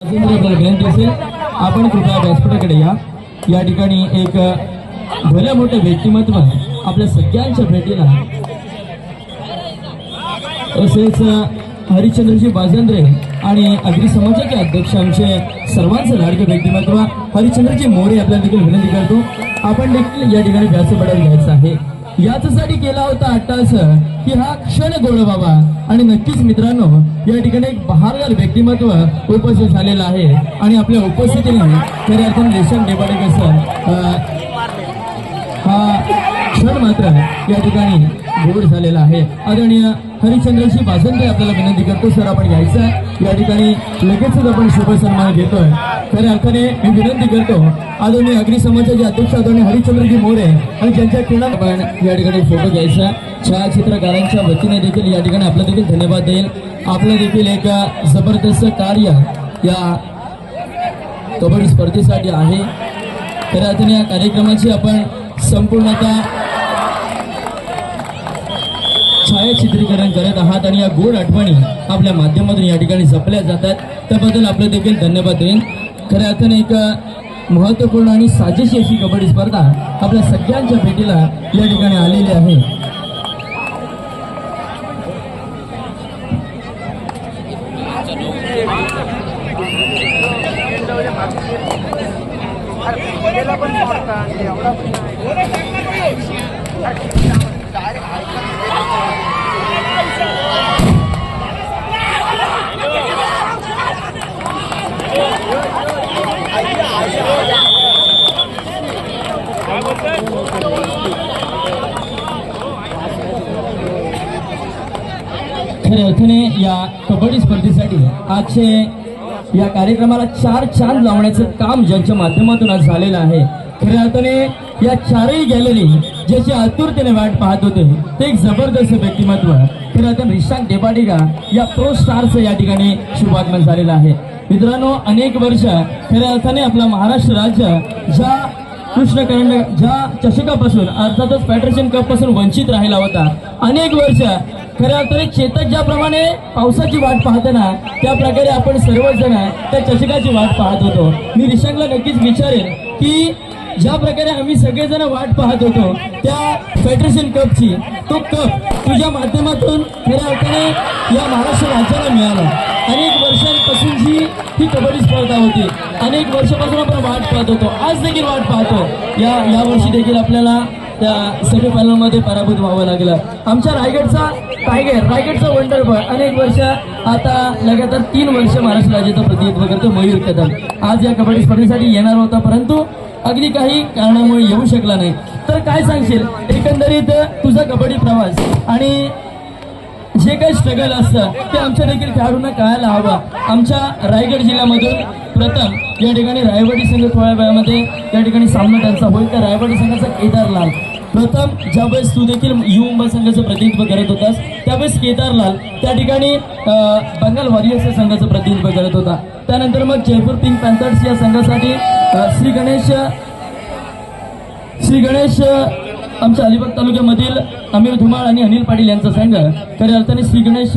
अजून असेल. आपण कृपया व्यासपीठाकडे या. या ठिकाणी एक भल्या मोठं व्यक्तिमत्व आपल्या सगळ्यांच्या भेटीला तसेच हरिश्चंद्रजी बाजेंद्रे आणि अग्री समाजाचे अध्यक्ष आमचे सर्वांचं लाडके व्यक्तिमत्व हरिश्चंद्रजी मोरे आपल्याला देखील विनंती करतो. आपण देखील या ठिकाणी व्यासपीठावर घ्यायचं आहे. याच्यासाठी केला होता अट्टास की हा क्षण गोड बाबा. आणि नक्कीच मित्रांनो या ठिकाणी एक बहारदार व्यक्तिमत्व उपस्थित झालेलं आहे. आणि आपल्या उपस्थितीने खऱ्या अर्थान रेशन डेबाडेकर सर हा क्षण मात्र या ठिकाणी गोड झालेला आहे. आदरणीय हरिश्चंद्रजी बाजंदे आपल्याला विनंती करतो सर आपण घ्यायचं आहे. या ठिकाणी लगेचच आपण शुभ सन्मान घेतोय. खऱ्या अर्थाने मी विनंती करतो आदरणीय अग्नी समाजाचे अध्यक्ष आदरणीय हरिश्चंद्रजी मोरे आणि त्यांच्या किरण आपण या ठिकाणी फोटो घ्यायचा छायाचित्रकारांच्या वतीने देखील या ठिकाणी आपलं देखील धन्यवाद देईल. आपलं देखील एक जबरदस्त कार्य या कबड्डी स्पर्धेसाठी आहे. खऱ्या अर्थाने या कार्यक्रमाची आपण संपूर्णतः छायाचित्रीकरण करत आहात आणि या गोड आठवणी आपल्या माध्यमातून या ठिकाणी जपल्या जातात. त्याबद्दल आपलं देखील धन्यवाद देईन. खऱ्या अर्थानं एक महत्त्वपूर्ण आणि साजेशी अशी कबड्डी स्पर्धा आपल्या सगळ्यांच्या भेटीला या ठिकाणी आलेली आहे. खऱ्या अर्थाने या कबड्डी स्पर्धेसाठी आजचे या कार्यक्रमाला चार चांद लावण्याचं काम ज्यांच्या माध्यमातून आज झालेलं आहे. खऱ्या अर्थाने या चारही गॅलरी ज्याची आतुरतेने वाट पाहत होते ते एक जबरदस्त व्यक्तिमत्व खऱ्या अर्थाने रिशांक डेपाडिगा या प्रो स्टारचं या ठिकाणी शुभागमन झालेलं आहे. मित्रांनो अनेक वर्ष खऱ्या अर्थाने आपला महाराष्ट्र राज्य ज्या कृष्ण करंड ज्या चषकापासून अर्थातच फेडरेशन कपपासून वंचित राहिला होता अनेक वर्ष खऱ्या अर्थाने शेतक ज्याप्रमाणे पावसाची वाट पाहते ना त्या प्रकारे आपण सर्वजण त्या चषकाची वाट पाहत होतो. मी रिशांकला नक्कीच विचारेन की ज्या प्रकारे आम्ही सगळेजण वाट पाहत होतो त्या फेडरेशन कपची तो कप तुझ्या माध्यमातून खऱ्या अर्थाने या महाराष्ट्र राज्याला मिळाला. अनेक वर्षांपासून जी ही कबड्डी स्पर्धा होती अनेक वर्षापासून आपण वाट पाहत होतो. आज देखील वाट पाहतो. या यावर्षी देखील आपल्याला त्या सेमीफायनलमध्ये पराभूत व्हावं लागलं. आमच्या रायगडचा टायगर रायगडचा वंडर बॉय अनेक वर्ष आता लगातार तीन वर्ष महाराष्ट्र राज्याचं प्रतिनिधित्व करतो मयूर कदम. आज या कबड्डी स्पर्धेसाठी येणार होता परंतु अगदी काही कारणामुळे येऊ शकला नाही. तर काय सांगशील? एकंदरीत तुझा कबड्डी प्रवास आणि जे काही स्ट्रगल असतं ते आमच्या देखील खेळाडूंना कळायला हवं. आमच्या रायगड जिल्ह्यामधून प्रथम या ठिकाणी रायवाडी संघ थोड्या वेळामध्ये या ठिकाणी सामना त्यांचा होईल. तर रायवाडी संघाचा केदारलाल. प्रथम ज्यावेळेस तू देखील यु मुंबई संघाचं प्रतिनिधित्व करत होतास त्यावेळेस केदारलाल त्या ठिकाणी बंगाल वॉरियर्स या संघाचं प्रतिनिधित्व करत होता. त्यानंतर मग जयपूर पिंक पॅन्थर्स या संघासाठी श्री गणेश श्री गणेश आमच्या अलिबाग तालुक्यामधील अमीर धुमाळ आणि अनिल पाटील यांचा संघ. खऱ्या अर्थाने श्री गणेश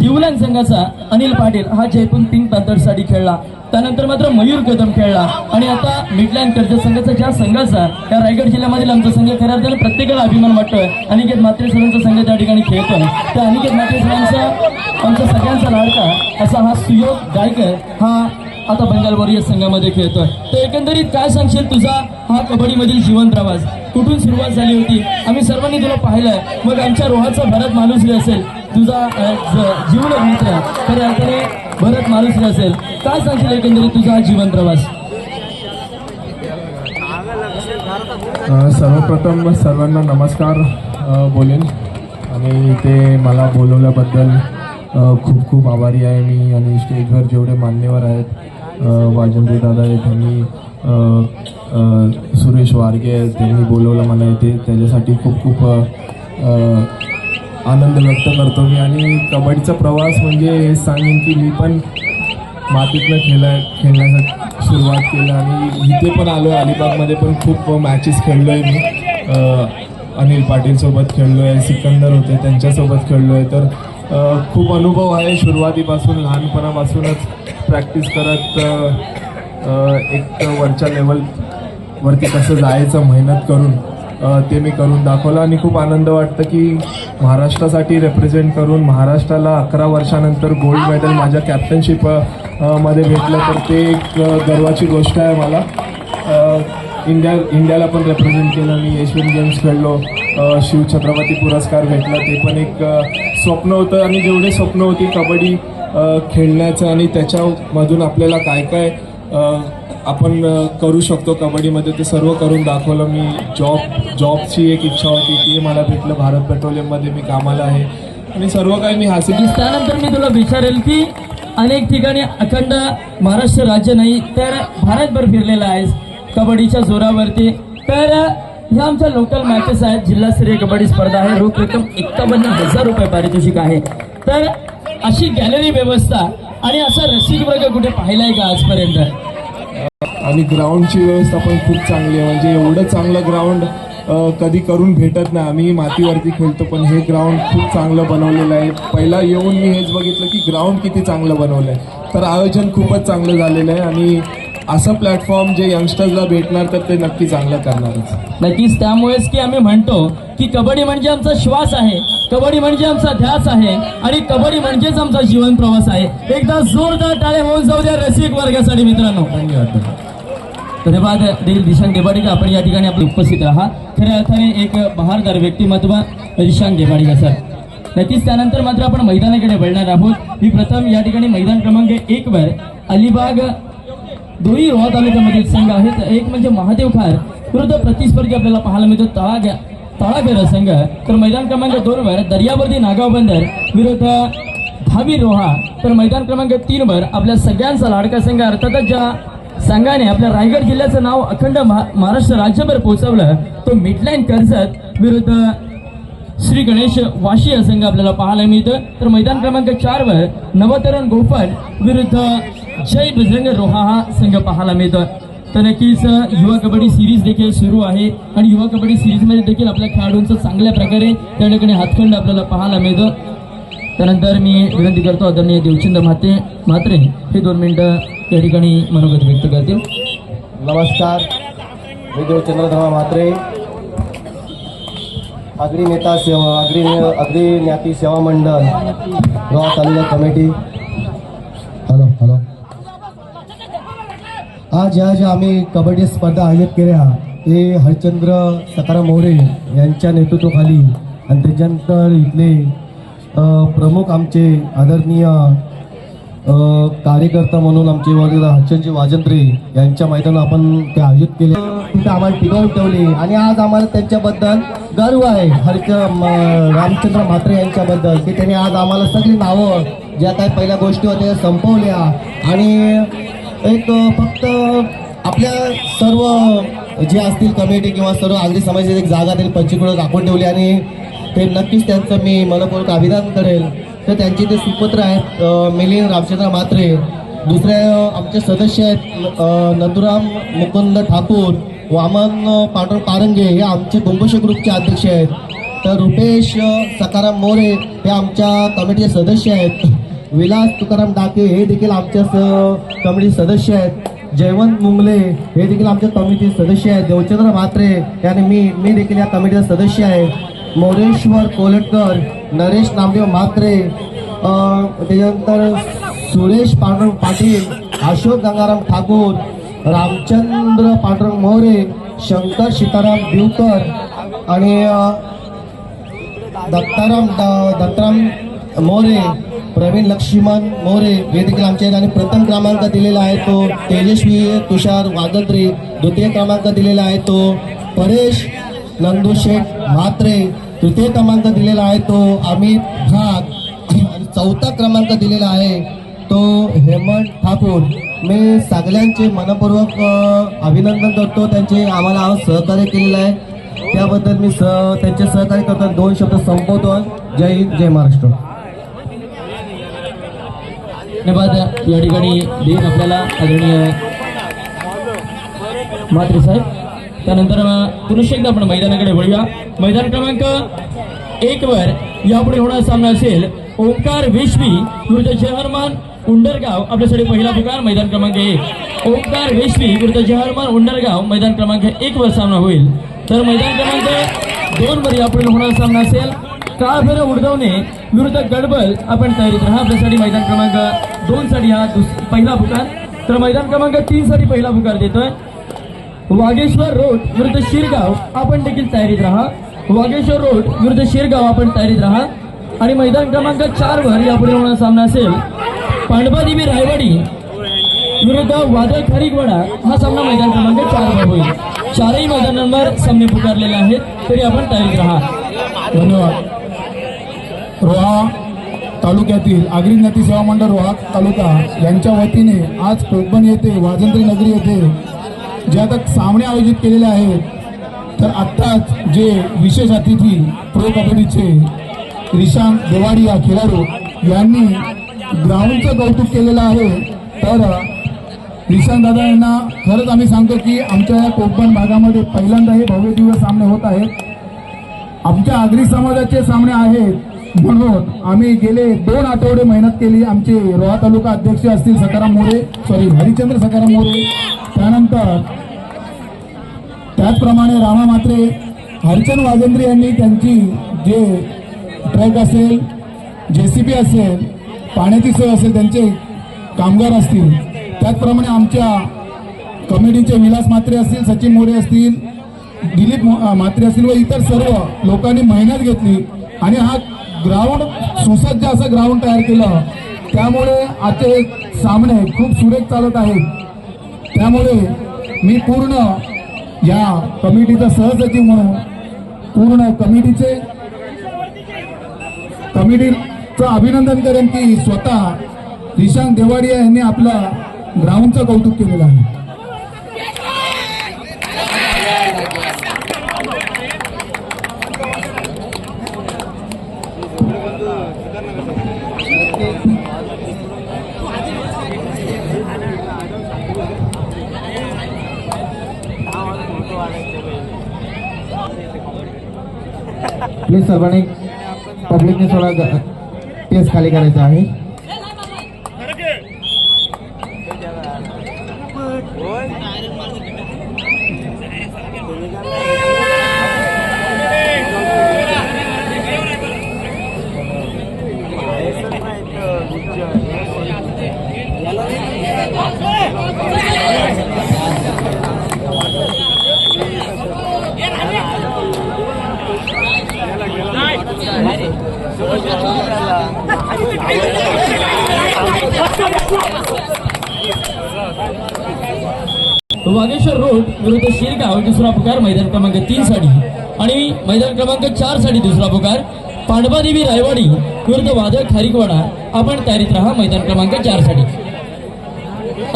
दिवलान संघाचा अनिल पाटील हा जयपूर पिंक पॅन्थर्ससाठी खेळला. त्यानंतर मात्र मयूर कदम खेळला. आणि आता मिडलँड कर्ज संघाचा ज्या संघाचा त्या रायगड जिल्ह्यामधील आमचा संघ खऱ्या अर्थाने प्रत्येकाला अभिमान वाटतोय. अनिकेत मात्रे सरांचा संघ त्या ठिकाणी खेळतोय. त्या अनिकेत मात्रे सरांचा आमच्या सगळ्यांचा लाडका असा हा सुयोग गायकर हा आता बंगाल वॉरियर्स संघामध्ये खेळतोय. तर एकंदरीत काय सांगशील तुझा हा कबड्डीमधील जीवन प्रवास कुठून सुरुवात झाली होती? आम्ही सर्वांनी तुला पाहिलंय. मग आमच्या रोहाचा भरत मालुसरे असेल. तुझा अ, जीवन मित्र खऱ्या अर्थाने भरत मारुसरे असेल. काय सांगशील एकंदरीत तुझा हा जीवन प्रवास? सर्वप्रथम सर्वांना नमस्कार बोलेन. आणि इथे मला बोलवल्याबद्दल खूप खूप आभारी आहे मी आणि स्टेजवर जेवढे मान्यवर आहेत अ, वाजंत्री दादा आहेत त्यांनी सुरेश वारगे आहेत त्यांनी बोलवलं मला इथे. त्याच्यासाठी खूप खूप आनंद व्यक्त करतो मी. आणि कबड्डीचा प्रवास म्हणजे हे सांगेन की मी पण मातीतनं खेळा खेळण्यासाठी सुरुवात केलं आणि इथे पण आलो आहे अलिबागमध्ये पण खूप मॅचेस खेळलो आहे मी अनिल पाटीलसोबत खेळलो आहे सिकंदर होते त्यांच्यासोबत खेळलो आहे तर खूप अनुभव आहे. सुरुवातीपासून लहानपणापासूनच प्रॅक्टिस करत एक वरच्या लेवलवरती कसं जायचं मेहनत करून ते मी करून दाखवलं. आणि खूप आनंद वाटतं की महाराष्ट्रासाठी रिप्रेझेंट करून महाराष्ट्राला अकरा वर्षानंतर गोल्ड मेडल माझ्या कॅप्टनशिपमध्ये भेटलं. तर ते एक गर्वाची गोष्ट आहे मला. इंडिया इंडियाला पण रिप्रेझेंट केलं. मी एशियन गेम्स खेळलो. शिव छत्रपती पुरस्कार भेटला. ते पण एक स्वप्न होतं. आणि जेवढे स्वप्न होती कबड्डी खेळण्याचं आणि त्याच्यामधून आपल्याला काय काय आपण करू शकतो. कबड्डीमध्ये ते सर्व करून दाखवलं. मी जॉब जॉबची एक इच्छा होती. ती मला भेटलं. भारत पेट्रोलियममध्ये मी कामाला आहे. आणि सर्व काही मी हासिल त्यानंतर मी तुला विचारेल की अनेक ठिकाणी अखंड महाराष्ट्र राज्य नाही तर भारतभर फिरलेला आहेस कबड्डीच्या जोरावरती. तर ह्या आमच्या लोकल मॅचेस आहेत. जिल्हास्तरीय कबड्डी स्पर्धा आहे. रोख रक्कम एक्कावन्न हजार रुपये पारितोषिक आहे. तर अशी गॅलरी व्यवस्था आणि असा रसिक वर्ग कुठे पाहिलाय का आजपर्यंत? आणि ग्राउंडची व्यवस्था पण खूप चांगली आहे. म्हणजे एवढं चांगलं ग्राउंड कधी करून भेटत नाही. आम्ही मातीवरती खेळतो पण हे ग्राउंड खूप चांगलं बनवलेलं आहे. पहिला येऊन मी हेच बघितलं की ग्राउंड किती चांगलं बनवलं आहे तर आयोजन खूपच चांगलं झालेलं आहे आणि असं प्लॅटफॉर्म जे यंगस्टर्सला भेटणार तर ते नक्की चांगलं करणारच. नक्कीच. त्यामुळेच की आम्ही म्हणतो की कबड्डी म्हणजे आमचा श्वास आहे. कबड्डी म्हणजे आमचा ध्यास आहे. आणि कबड्डी म्हणजेच आमचा जीवन प्रवास आहे. एकदा जोरदार टाळे होऊन जाऊ द्या रसिक वर्गासाठी मित्रांनो. धन्यवाद. धन्यवाद, दिल दिशांग देवाडीकर आपण या ठिकाणी आपले उपस्थित राहा। खऱ्या अर्थाने, एक बहारदार व्यक्तिमत्व, दिशांग देवाडीकर सर। नक्कीच त्यानंतर मात्र आपण मैदानाकडे वळणार आहोत. मी प्रथम या ठिकाणी मैदान क्रमांक एक वर अलिबाग दोन्ही रोहा तालुक्यामधील संघ आहेत एक म्हणजे महादेव खार. विरुद्ध प्रतिस्पर्धी आपल्याला पाहायला मिळतो तळाग तळागर संघ. तर मैदान क्रमांक दोन वर दर्यावर्दी नागाव बंदर विरुद्ध भावी रोहा. तर मैदान क्रमांक तीन वर आपल्या सगळ्यांचा लाडका संघ, अर्थातच ज्या संघाने आपल्या रायगड जिल्ह्याचं नाव अखंड महा- महाराष्ट्र राज्यभर पोहोचवलं. तो मिडलाईन कर्जत विरुद्ध श्री गणेश वाशी हा संघ आपल्याला पाहायला मिळतं तर मैदान क्रमांक चार वर नवतरण गोपन विरुद्ध जय बजरंग रोहा हा संघ पाहायला मिळतं तर नक्कीच युवा कबड्डी सिरीज देखील सुरू आहे. आणि युवा कबड्डी सिरीजमध्ये देखील आपल्या खेळाडूंचं चांगल्या प्रकारे त्या ठिकाणी हातखंड आपल्याला पाहायला मिळतं त्यानंतर मी विनंती करतो आदरणीय देवचंद म्हाते म्हात्रे हे दोन मिनटं या ठिकाणी मनोगत व्यक्त करतील. नमस्कार. मी देवचंद्रधमा म्हात्रे. अग्री नेता सेवा अग्री अग्री ज्ञाती सेवा मंडळ गाव तालुका कमिटी. Hello hello. आज ह्या ज्या आम्ही कबड्डी स्पर्धा आयोजित केल्या ते हरिश्चंद्र सकाराम मोरे यांच्या नेतृत्वाखाली आणि त्याच्यानंतर इथले प्रमुख आमचे आदरणीय कार्यकर्ता म्हणून आमचे वडील हर्षनजी वाजंत्री यांच्या मैदानात आपण ते आयोजित केले. तिथे आम्हाला टिकवून ठेवले आणि आज आम्हाला त्यांच्याबद्दल गर्व आहे. हर्ष म- रामचंद्र म्हात्रे यांच्याबद्दल की त्यांनी आज आम्हाला सगळी नावं ज्या काही पहिल्या गोष्टी होत्या त्या संपवल्या. आणि एक फक्त आपल्या सर्व जे असतील कमिटी किंवा सर्व आगरी समाजाची एक जागा त्यांनी पंचकुळं राखून ठेवली आणि ते नक्कीच त्यांचं मी मनपूर्वक अभिनंदन करेल. तर त्यांचे ते सुपुत्र आहेत मिलिंद रामचंद्र म्हात्रे. दुसरे आमचे सदस्य आहेत नंदुराम मुकुंद ठाकूर वामन पांडुर पारंगे हे आमचे कुंभोशी ग्रुपचे अध्यक्ष आहेत. तर रुपेश सकाराम मोरे हे आमच्या कमिटीचे सदस्य आहेत. विलास तुकाराम डाके हे देखील आमच्या स कमिटी सदस्य आहेत. जयवंत मुंगले हे देखील आमच्या कमिटीचे सदस्य आहेत. देवचंद्र म्हात्रे याने मी मी देखील या कमिटीचा सदस्य आहे. मोरेश्वर कोलटकर नरेश नामदेव म्हात्रे त्याच्यानंतर सुरेश पांडुरंग पाटील अशोक गंगाराम ठाकूर रामचंद्र पांडुरंग मोरे शंकर सीताराम दिवकर आणि दत्ताराम दत्ताराम मोरे प्रवीण लक्ष्मण मोरे हे देखील आमचे आहेत आणि प्रथम क्रमांक दिलेला आहे तो तेजस्वी तुषार वागद्रे द्वितीय क्रमांक दिलेला आहे तो परेश नंदू शेख म्हात्रे तृतीय क्रमांक दिलेला आहे तो अमित भाग. आणि चौथा क्रमांक दिलेला आहे तो हेमंत ठाकूर. मी सगळ्यांचे मनपूर्वक अभिनंदन करतो. त्यांचे आम्हाला आज सहकार्य केलेलं आहे. त्याबद्दल मी स त्यांचे सहकार्य करताना दोन शब्द संपवतो. जय हिंद जय महाराष्ट्र. धन्यवाद. या ठिकाणी देईन आपल्याला आदरणीय मात्रे साहेब. त्यानंतर पुरुष एकदा आपण मैदानाकडे वळूया. मैदान क्रमांक एक वर यापुढे होणारा सामना असेल ओंकार वेशवी विरुद्ध जहरमान उंडरगाव आपल्यासाठी पहिला पुकार मैदान क्रमांक एक. ओंकार वेशवी विरुद्ध जहरमान उंडरगाव मैदान क्रमांक एक वर सामना होईल. तर मैदान क्रमांक दोन वर यापुढे होणारा सामना असेल. काळभैरव उडदवणे विरुद्ध गडबल आपण तयारीत राहा. आपल्यासाठी मैदान क्रमांक दोन साठी हा दुस- पहिला पुकार. तर मैदान क्रमांक तीन साठी पहिला पुकार देतोय. वागेश्वर रोड विरुद्ध शिरगाव. आपण देखील तयारीत राहा. वागेश्वर रोड विरुद्ध शिरगाव आपण तयारीत राहा. आणि मैदान क्रमांक चार वर यापुढे होणारा सामना असेल. पांडवादेवी रायवाडी विरुद्ध वादळ खारीकवाडा हा सामना मैदान क्रमांक चार वर होईल. चारही मैदानांवर सामने पुकारलेले आहेत. तरी आपण तयारीत राहा. धन्यवाद. रोहा तालुक्यातील आगरी नदी सेवा मंडळ रोहा तालुका यांच्या वतीने आज कोकण येथे वाजंत्री नगरी येथे जे आता सामने आयोजित केलेले आहेत तर आत्ताच जे विशेष अतिथी प्रो कबड्डीचे रिशांत देवाडी या खेळाडू यांनी ग्राउंडचं कौतुक केलेलं आहे. तर रिशांत दादा यांना खरंच आम्ही सांगतो की आमच्या या कोकण भागामध्ये पहिल्यांदा हे भव्य दिवस सामने होत आहेत. आमच्या आगरी समाजाचे सामने आहेत. म्हणून आम्ही गेले दोन आठवडे मेहनत केली. आमचे रोहा तालुका अध्यक्ष असतील सकाराम मोरे सॉरी हरिचंद्र सकाराम मोरे त्यानंतर त्याचप्रमाणे रामा मात्रे हरिचंद वाजेंद्रे यांनी त्यांची जे ट्रक असेल जे सी बी असेल पाण्याची सोय असेल त्यांचे कामगार असतील त्याचप्रमाणे आमच्या कमिटीचे विलास मात्रे असतील सचिन मोरे असतील दिलीप मात्रे असतील व इतर सर्व लोकांनी मेहनत घेतली आणि हा ग्राउंड सुसज्ज असं ग्राउंड तयार केलं. त्यामुळे आजचे सामने खूप सुरेख चालत आहेत. त्यामुळे मी पूर्ण या कमिटीचा सहसचिव म्हणून पूर्ण कमिटीचे कमिटीचं अभिनंदन करेन की स्वतः ईशांत देवाडिया यांनी आपला ग्राउंडचं कौतुक केलेलं आहे. प्लीज सर्वांनी पब्लिकने थोडा टेस्ट खाली करायचा आहे. वागेश्वर रोड विरुद्ध शिरगाव दुसरा पुकार मैदान क्रमांक तीन साठी आणि मैदान क्रमांक चारसाठी दुसरा पुकार. पांडवादेवी रायवाडी विरुद्ध वादळ खारीकवाडा. आपण तयारीत राहा मैदान क्रमांक चारसाठी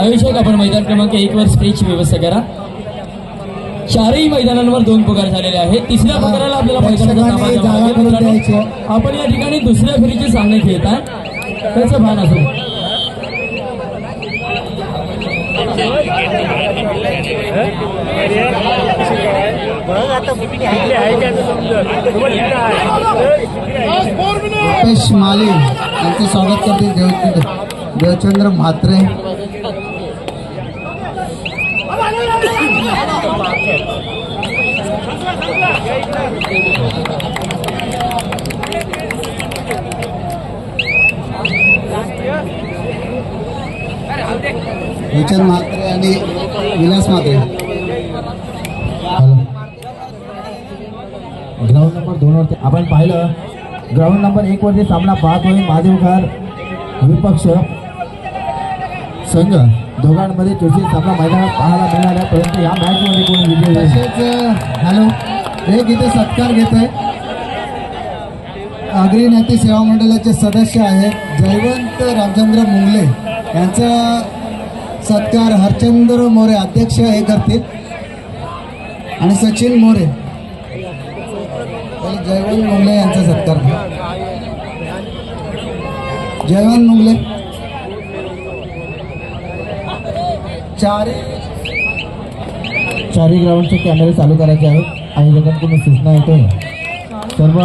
आयुष्यात आपण मैदान क्रमांक एक वर स्प्रेची व्यवस्था करा. चारही मैदानांवर दोन पुकार झालेले आहेत. तिसऱ्या पुकाराला आपल्याला मैदानाचा आपण या ठिकाणी दुसऱ्या फेरीचे सामने खेळत आहे त्याचं भान असो. रुपेश माले यांचे स्वागत करतील देवचंद्र देवचंद्र म्हात्रे. देवचंद म्हात्रे आणि विलास म्हात्रे ग्राउंड नंबर दोन वरती आपण पाहिलं. ग्राउंड नंबर एक वरती सामना पाहत होईल महादेवघर विपक्ष. संघ दोघांमध्ये चुरशी सामना मैदानात पाहायला मिळणार आहे. परंतु या मॅचमध्ये कोणी विजय तसेच हॅलो एक इथे सत्कार घेतोय. आगरी नेते सेवा मंडळाचे सदस्य आहेत जयवंत रामचंद्र मुंगले यांचा सत्कार हरचंद्र मोरे अध्यक्ष हे करतील. आणि सचिन मोरे जयवंत मुंगले यांचा सत्कार. जयवंत मुंगले. चारी चारी ग्राउंडचे कॅमेरे चालू करायचे आहेत. आयोजकांकडून सूचना येते सर्व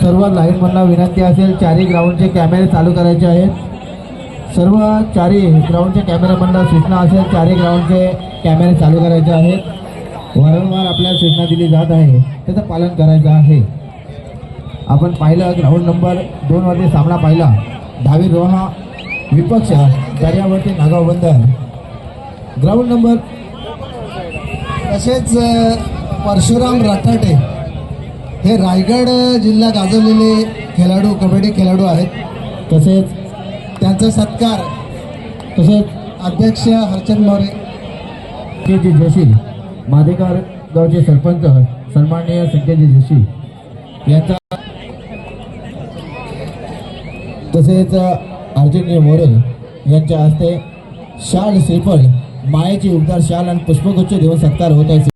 सर्व लाईनमधला विनंती असेल चारही ग्राउंडचे कॅमेरे चालू करायचे आहेत. सर्व चारही ग्राउंडच्या कॅमेरामॅनला सूचना असेल चारही ग्राउंडचे कॅमेरे चालू करायचे आहेत. वारंवार आपल्याला सूचना दिली जात आहे. त्याचं पालन करायचं आहे. आपण पाहिलं ग्राउंड नंबर दोनवरती सामना पाहिला. दहावी रोहा विपक्ष दर्यावरती नागाव बंदर ग्राउंड नंबर तसेच परशुराम राठाटे हे रायगड जिल्हा गाजवलेले खेळाडू कबड्डी खेळाडू आहेत. तसेच त्यांचा सत्कार तसेच अध्यक्ष हरचंद मोरे. जी जोशी मादेकर गावचे सरपंच सन्माननीय संकेतजी जोशी यांचा तसेच अर्जुनजी मोरे यांच्या हस्ते शाल श्रीफळ मायेचे उबदार शाल आणि पुष्पगुच्छ देऊन सत्कार होत आहे.